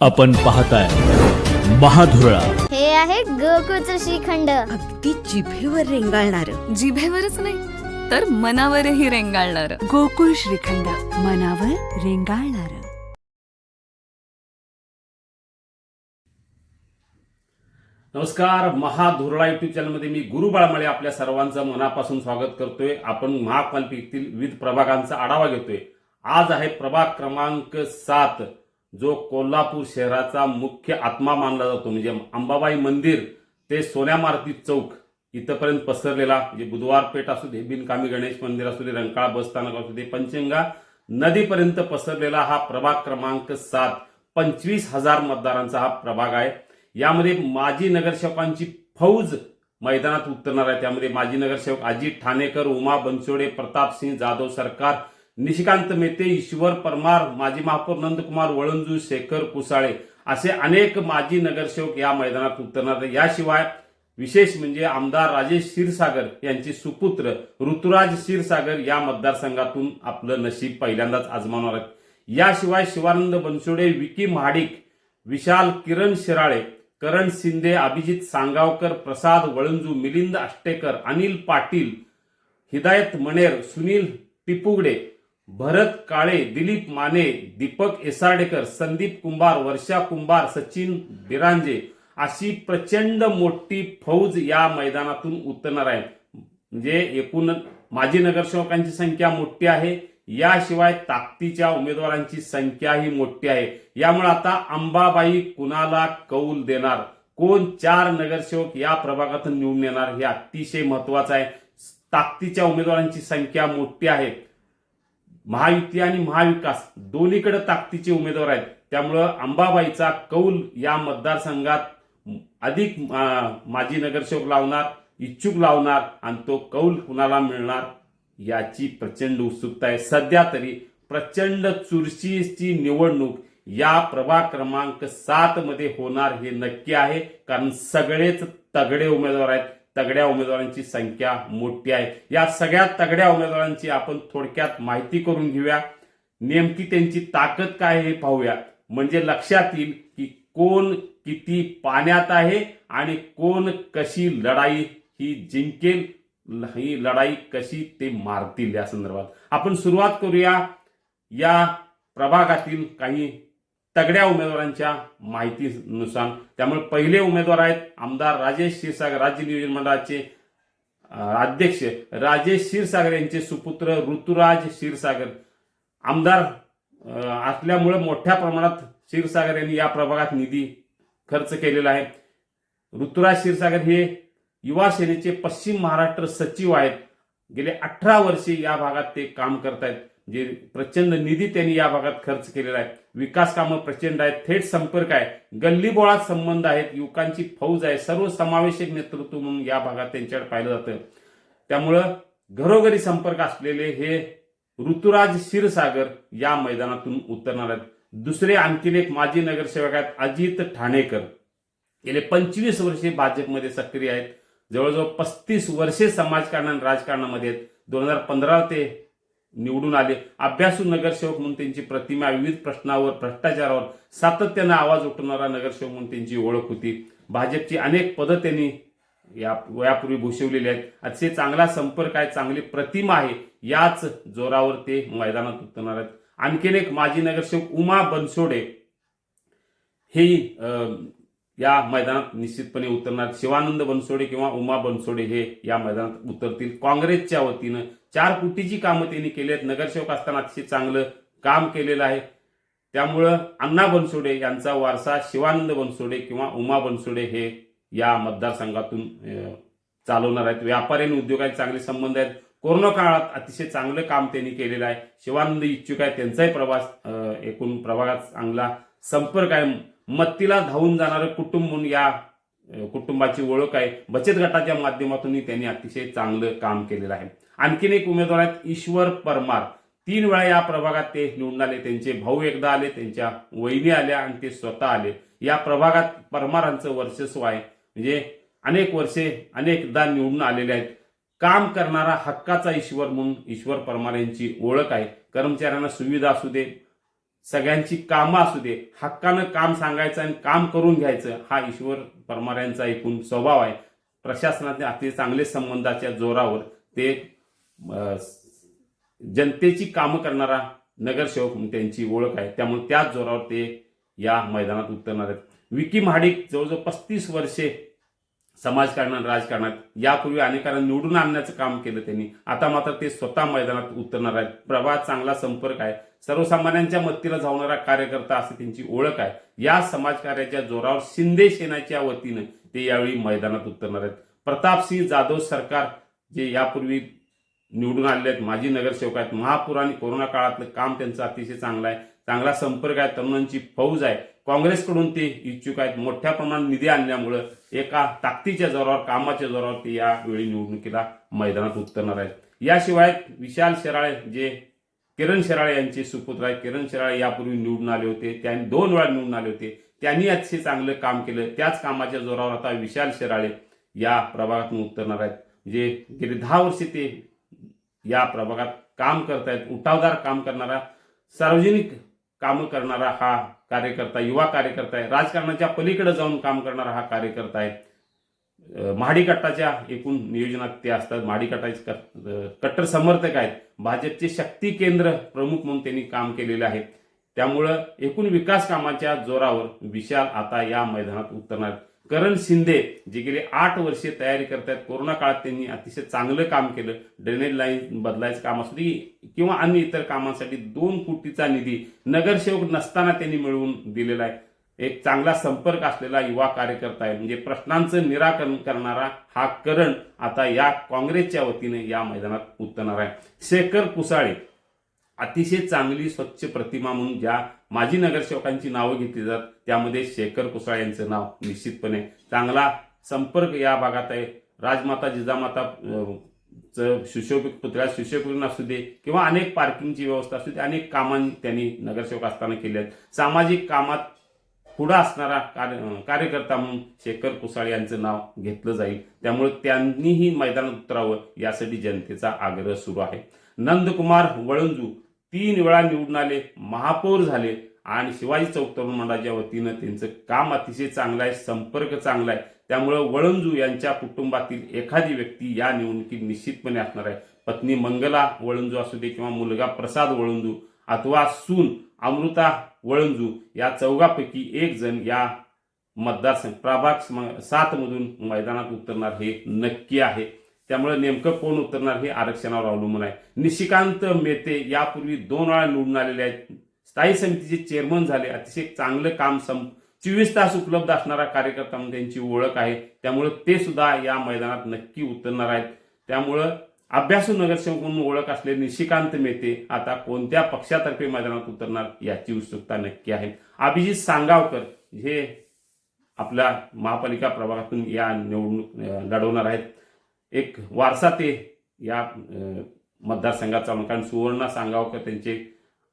आपण पाहताय महाधुरळा. हे आहे गोकुळचं श्रीखंड. अगदी जिभेवर रेंगाळणार. जिभेवरच नाही तर मनावरही रेंगाळणार. गोकुळ श्रीखंड मनावर रेंगाळणार. नमस्कार महाधुरळा युट्यूब चॅनलमध्ये मी गुरु बाळमाळे आपल्या सर्वांचं मनापासून स्वागत करतोय. आपण महापालिकेतील विविध प्रभागांचा आढावा घेतोय. आज आहे प्रभाग क्रमांक सात. जो कोल्हापूर शहराचा मुख्य आत्मा मानला जातो म्हणजे अंबाबाई मंदिर ते सोन्यामारती चौक इथंपर्यंत पसरलेला म्हणजे बुधवार पेठ असू दे बिनकामी गणेश मंदिर असू दे रंकाळा बस स्थानक असू दे पंचगंगा नदीपर्यंत पसरलेला हा प्रभाग क्रमांक सात पंचवीस हजार मतदारांचा हा प्रभाग आहे. यामध्ये माजी नगरसेवकांची फौज मैदानात उतरणार आहे. त्यामध्ये माजी नगरसेवक अजित ठाणेकर उमा बनसोडे प्रताप सिंह जाधव सरकार निशिकांत मेते ईश्वर परमार माजी महापौर नंदकुमार वळंजू शेखर कुसाळे असे अनेक माजी नगरसेवक या मैदानात उतरणार याशिवाय विशेष म्हणजे आमदार राजेश क्षीरसागर यांचे सुपुत्र ऋतुराज क्षीरसागर या मतदारसंघातून आपलं नशीब पहिल्यांदाच आजमावणार आहेत. याशिवाय शिवानंद बनसोडे विकी महाडिक विशाल किरण शिराळे करण शिंदे अभिजित सांगावकर प्रसाद वळंजू मिलिंद अष्टेकर अनिल पाटील हिदायत मणेर सुनील टिपुगडे भरत काळे दिलीप माने दीपक एसाडेकर संदीप कुंभार वर्षा कुंभार सचिन बिरांजे अशी प्रचंड मोठी फौज या मैदानातून उतरणार आहे म्हणजे एकूण माजी नगरसेवकांची संख्या मोठी आहे. याशिवाय ताकदीच्या उमेदवारांची संख्याही मोठी आहे. यामुळे आता अंबाबाई कुणाला कौल देणार? कोण चार नगरसेवक या प्रभागातून निवडून येणार? हे अतिशय महत्वाचं आहे. ताकदीच्या उमेदवारांची संख्या मोठी आहे. महायुती आणि महाविकास दोन्हीकडे ताकदीचे उमेदवार आहेत. त्यामुळं अंबाबाईचा कौल या मतदारसंघात अधिक माजी नगरसेवक लावणार इच्छुक लावणार आणि तो कौल कुणाला मिळणार याची प्रचंड उत्सुकता आहे. सध्या तरी प्रचंड चुरशीची निवडणूक या प्रभाग क्रमांक सात मध्ये होणार हे नक्की आहे कारण सगळेच तगडे उमेदवार आहेत. तगड्या उमेदवारांची संख्या मोठी आहे. या सगळ्या तगड्या उमेदवारांची आपण थोडक्यात माहिती करून घेऊया. नेमकी त्यांची ताकद काय हे पाहूया. म्हणजे लक्षात येईल की कोण किती पाण्यात आहे आणि कोण कशी लढाई ही जिंकेल ही लढाई कशी ते मारतील या संदर्भात. आपण सुरुवात करूया. या प्रभागातील काही तगड्या उमेदवारांच्या माहितीनुसार. त्यामुळे पहिले उमेदवार आहेत आमदार राजेश क्षीरसागर राज्य नियोजन मंडळाचे अध्यक्ष राजेश क्षीरसागर यांचे सुपुत्र ऋतुराज क्षीरसागर. आमदार असल्यामुळे मोठ्या प्रमाणात क्षीरसागर यांनी या प्रभागात निधी खर्च केलेला आहे. ऋतुराज क्षीरसागर हे युवा सेनेचे पश्चिम महाराष्ट्र सचिव आहेत. गेले अठरा वर्षे या भागात ते काम करत आहेत जे प्रचंड निधी त्यांनी या भागात खर्च केलेला आहे. विकास कामं प्रचंड आहेत. थेट संपर्क आहे. गल्लीबोळात संबंध आहेत. युवकांची फौज आहे. सर्व समावेशक नेतृत्व म्हणून या भागात त्यांच्याकडे पाहिलं जातं. त्यामुळं घरोघरी संपर्क असलेले हे ऋतुराज क्षीरसागर या मैदानातून उतरणार आहेत. दुसरे आणखीन एक माजी नगरसेवक आहेत. अजित ठाणेकर. गेले पंचवीस वर्षे भाजपमध्ये सक्रिय आहेत. जवळजवळ पस्तीस वर्षे समाजकारण आणि राजकारणामध्ये दोन हजार पंधरा ते निवडून आले. अभ्यासू नगरसेवक म्हणून त्यांची प्रतिमा विविध प्रश्नावर भ्रष्टाचारावर सातत्यानं आवाज उठवणारा नगरसेवक म्हणून त्यांची ओळख होती. भाजपची अनेक पदं त्यांनी या वयापूर्वी भूषवलेली आहेत. अतिशय चांगला संपर्क आहे चांगली प्रतिमा आहे. याच जोरावर ते मैदानात उतरणार आहेत. आणखीन एक माजी नगरसेवक उमा बनसोडे. हे अं, या मैदानात निश्चितपणे उतरणार शिवानंद बनसोडे किंवा उमा बनसोडे हे या मैदानात उतरतील. काँग्रेसच्या वतीनं चार कोटीची कामं त्यांनी केली आहेत. नगरसेवक असताना अतिशय चांगलं काम केलेलं आहे. त्यामुळं अण्णा बनसोडे यांचा वारसा शिवानंद बनसोडे किंवा उमा बनसोडे हे या मतदारसंघातून चालवणार आहेत. व्यापारी आणि उद्योगाचे चांगले संबंध आहेत. कोरोना काळात अतिशय चांगलं काम त्यांनी केलेलं आहे. शिवानंद इच्छुक आहे त्यांचाही प्रवास एकूण प्रभागात चांगला संपर्क आहे. मत्तीला धावून जाणारं कुटुंब म्हणून या कुटुंबाची ओळख आहे. बचत गटाच्या माध्यमातूनही त्यांनी अतिशय चांगलं काम केलेलं आहे. आणखीन एक उमेदवार आहेत ईश्वर परमार. तीन वेळा या प्रभागात ते निवडून आले. त्यांचे भाऊ एकदा आले त्यांच्या वहिनी आल्या आणि ते स्वतः आले. या प्रभागात परमारांचं वर्चस्व आहे. म्हणजे अनेक वर्षे अनेकदा निवडून आलेले आहेत. काम करणारा हक्काचा ईश्वर म्हणून ईश्वर परमार यांची ओळख आहे. कर्मचाऱ्यांना सुविधा असू दे सगळ्यांची कामं असू दे हक्कानं काम सांगायचं आणि काम करून घ्यायचं हा ईश्वर परमाऱ्यांचा एकूण स्वभाव आहे. प्रशासनाचे अति चांगले संबंधाच्या जोरावर ते जनतेची कामं करणारा नगरसेवक म्हणून त्यांची ओळख आहे. त्यामुळे त्याच जोरावर ते या मैदानात उतरणार आहेत. विकी महाडिक जवळजवळ पस्तीस वर्षे समाजकारणात राजकारणात यापूर्वी अनेकांना निवडून आणण्याचं काम केलं त्यांनी. आता मात्र ते स्वतः मैदानात उतरणार आहेत. प्रभात चांगला संपर्क आहे. सर्वसामान्यांच्या मत्तीला जाणारा कार्यकर्ता असे त्यांची ओळख आहे. या समाजकार्याच्या जोरावर शिंदे सेनाच्या वतीनं ते यावेळी मैदानात उतरणार आहेत. प्रतापसिंह जाधव सरकार जे यापूर्वी निवडून आले आहेत माजी नगरसेवक आहेत महापूर आणि कोरोना काळातलं काम त्यांचं अतिशय चांगलं आहे. चांगला संपर्क आहे तरुणांची फौज आहे. काँग्रेसकडून ते इच्छुक आहेत. मोठ्या प्रमाणात निधी आणल्यामुळं एका ताकदीच्या जोरावर कामाच्या जोरावर ते यावेळी निवडणुकीला मैदानात उतरणार आहेत. याशिवाय विशाल शेराळे जे किरण शेराळे यांचे सुपुत्र आहेत किरण शेराळे यापूर्वी निवडून आले होते. त्यांनी दोन वेळा निवडून आले होते. त्यांनी अतिशय चांगलं काम केलं. त्याच कामाच्या जोरावर आता विशाल शेराळे या प्रभागातून उतरणार आहेत. म्हणजे गेली दहा वर्षे ते या प्रभागात काम करतायत. उठावदार काम करणारा सार्वजनिक कामं करणारा हा कार्यकर्ता युवा कार्यकर्ता आहे. राजकारणाच्या पलीकडे जाऊन काम करणारा हा कार्यकर्ता आहे. अ, महाडी एकूण नियोजनात ते असतात. महाडी कट्टर समर्थक आहेत. भाजपचे शक्ती केंद्र प्रमुख म्हणून त्यांनी काम केलेले आहे. त्यामुळं एकूण विकास कामाच्या जोरावर विशाल आता या मैदानात उतरणार. करण शिंदे जे गेले आठ वर्षे तयारी करतायत कोरोना काळात त्यांनी अतिशय चांगलं काम केलं. ड्रेनेज लाईन बदलायचं काम असू दे किंवा अन्य इतर कामांसाठी दोन कोटीचा निधी नगरसेवक नसताना त्यांनी मिळवून दिलेला आहे. एक चांगला संपर्क असलेला युवा कार्यकर्ता आहे. म्हणजे प्रश्नांचं निराकरण करणारा हा करण आता या काँग्रेसच्या वतीने या मैदानात उतरणार आहे. शेखर कुसाळे अतिशय चांगली स्वच्छ प्रतिमा म्हणून ज्या माजी नगरसेवकांची नावं घेतली जात त्यामध्ये शेखर कुसाळ यांचं नाव निश्चितपणे. चांगला संपर्क या भागात आहे. राजमाता जिजामाता चं सुशोभित पुतळ्या सुशोभीकरण असू दे किंवा अनेक पार्किंगची व्यवस्था असू दे अनेक कामांनी त्यांनी नगरसेवक असताना केले आहेत सामाजिक कामात पुढं असणारा कार्य कार्यकर्ता म्हणून शेखर कुसाळ यांचं नाव घेतलं जाईल. त्यामुळे त्यांनीही मैदानात उतरावं यासाठी जनतेचा आग्रह सुरू आहे. नंदकुमार वळंजू तीन वेळा निवडून आले महापौर झाले आणि शिवाजी चौक तरुण मंडळाच्या वतीनं त्यांचं काम अतिशय चांगलं आहे संपर्क चांगला आहे. त्यामुळं वळंजू यांच्या कुटुंबातील एखादी व्यक्ती या निवडणुकीत निश्चितपणे असणार आहे. पत्नी मंगला वळंजू असू दे किंवा मुलगा प्रसाद वळंजू अथवा सून अमृता वळंजू या चौघापैकी एक जण या मतदारसंघ प्रभाग सात मधून मैदानात उतरणार हे नक्की आहे. त्यामुळे नेमकं कोण उतरणार हे आरक्षणावर अवलंबून आहे. निशिकांत मेते यापूर्वी दोन वेळा निवडून आलेले आहेत. स्थायी समितीचे चेअरमन झाले. अतिशय चांगलं काम सं चोवीस तास उपलब्ध असणारा कार्यकर्ता म्हणून त्यांची ओळख आहे. त्यामुळे ते सुद्धा या मैदानात नक्की उतरणार आहेत. त्यामुळं अभ्यासू नगरसेवक म्हणून ओळख असलेले निशिकांत मेते आता कोणत्या पक्षातर्फे मैदानात उतरणार याची उत्सुकता नक्की आहे. अभिजित सांगावकर हे आपल्या महापालिका प्रभागातून या निवडणूक लढवणार आहेत. एक वारसा ते या मतदारसंघाचा म्हणून कारण सुवर्णा सांगावकर त्यांचे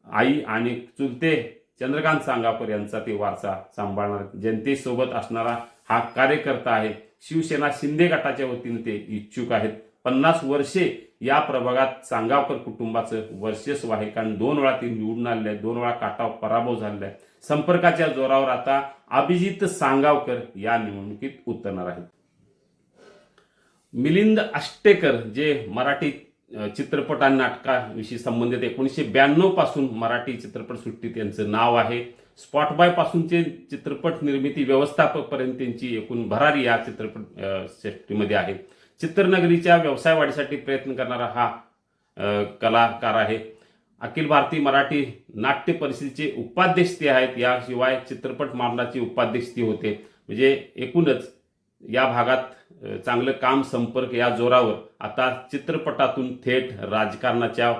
आई आणि चुलते चंद्रकांत सांगावकर यांचा ते वारसा सांभाळणार जनतेसोबत असणारा हा कार्यकर्ता आहे. शिवसेना शिंदे गटाच्या वतीने ते इच्छुक आहेत. पन्नास वर्षे या प्रभागात सांगावकर कुटुंबाचं वर्चस्व आहे. कारण दोन वेळा ते निवडून आले आहेत दोन वेळा काटाव पराभव झालेला आहे. संपर्काच्या जोरावर आता अभिजित सांगावकर या निवडणुकीत उतरणार आहेत. मिलिंद आष्टेकर जे मराठी चित्रपट आणि नाटकाविषयी संबंधित एकोणीसशे ब्याण्णवपासून मराठी चित्रपट सृष्टीत यांचं नाव आहे. स्पॉटबाय पासूनचे चित्रपट निर्मिती व्यवस्थापकपर्यंत त्यांची एकूण भरारी या चित्रपट सेफ्टीमध्ये सृष्टीमध्ये आहे. चित्रनगरीच्या व्यवसाय वाढीसाठी प्रयत्न करणारा हा कलाकार आहे. अखिल भारतीय मराठी नाट्य परिषदेचे उपाध्यक्ष ते आहेत. याशिवाय चित्रपट मामलाचे उपाध्यक्ष ते होते. म्हणजे एकूणच या भागात चांगलं काम संपर्क या जोरावर आता चित्रपटातून थेट राजकारणाच्या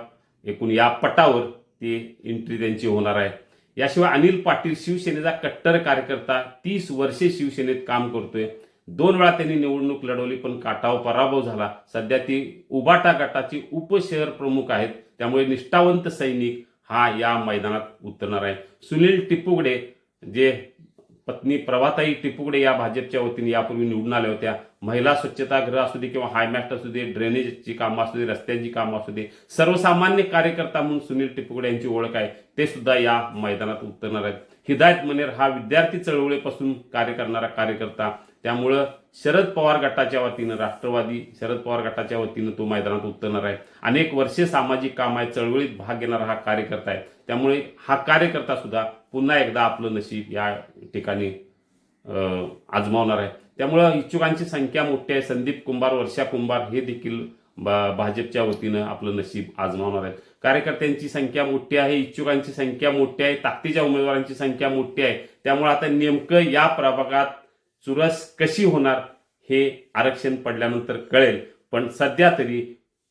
एकूण या पटावर ती एंट्री त्यांची होणार आहे. याशिवाय अनिल पाटील शिवसेनेचा कट्टर कार्यकर्ता तीस वर्षे शिवसेनेत काम करतोय. दोन वेळा त्यांनी निवडणूक लढवली पण काटाव पराभव झाला. सध्या ती उबाटा गटाची उपशहर प्रमुख आहेत. त्यामुळे निष्ठावंत सैनिक हा या मैदानात उतरणार आहे. सुनील टिपुगडे जे पत्नी प्रभाताई टिपुगडे या भाजपच्या वतीने यापूर्वी निवडून आल्या होत्या. महिला स्वच्छतागृह असू दे किंवा हायमॅस्ट असू दे ड्रेनेजची कामं असू दे रस्त्यांची कामं असू दे सर्वसामान्य कार्यकर्ता म्हणून सुनील टिपुगडे यांची ओळख आहे. ते सुद्धा या मैदानात उतरणार आहेत. हिदायत मनेर हा विद्यार्थी चळवळीपासून कार्य करणारा कार्यकर्ता. त्यामुळं शरद पवार गटाच्या वतीनं राष्ट्रवादी शरद पवार गटाच्या वतीनं तो मैदानात उतरणार आहे. अनेक वर्षे सामाजिक काम आहे चळवळीत भाग घेणारा हा कार्यकर्ता आहे. त्यामुळे हा कार्यकर्ता सुद्धा पुन्हा एकदा आपलं नशीब या ठिकाणी आजमावणार आहे. त्यामुळं इच्छुकांची संख्या मोठी आहे. संदीप कुंभार वर्षा कुंभार हे देखील बा- भाजपच्या वतीनं आपलं नशीब आजमावणार आहेत. कार्यकर्त्यांची संख्या मोठी आहे इच्छुकांची संख्या मोठी आहे ताकदीच्या उमेदवारांची संख्या मोठी आहे. त्यामुळे आता नेमकं या प्रभागात चुरस कशी होणार हे आरक्षण पडल्यानंतर कळेल. पण सध्या तरी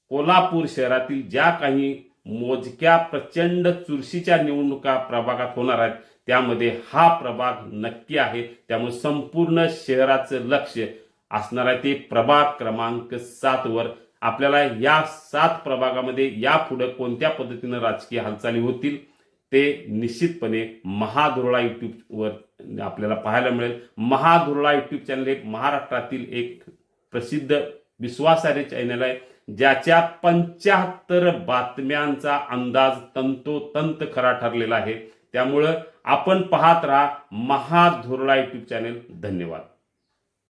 कोल्हापूर शहरातील ज्या काही मोजक्या प्रचंड चुरशीच्या निवडणुका प्रभागात होणार आहेत. त्यामध्ये हा प्रभाग नक्की आहे. त्यामुळे संपूर्ण शहराचं लक्ष असणार आहे ते प्रभाग क्रमांक सात वर. आपल्याला या सात प्रभागामध्ये यापुढे कोणत्या पद्धतीनं राजकीय हालचाली होतील ते निश्चितपणे महाधुरळा यूट्यूबवर आपल्याला पाहायला मिळेल. महाधुरळा यूट्यूब चॅनल हे महाराष्ट्रातील एक प्रसिद्ध विश्वासार्ह चॅनल आहे. ज्याच्या पंच्याहत्तर बातम्यांचा अंदाज तंतोतंत खरा ठरलेला आहे. त्यामुळं आपण पाहत राहा महाधुरळा युट्यूब चॅनेल धन्यवाद.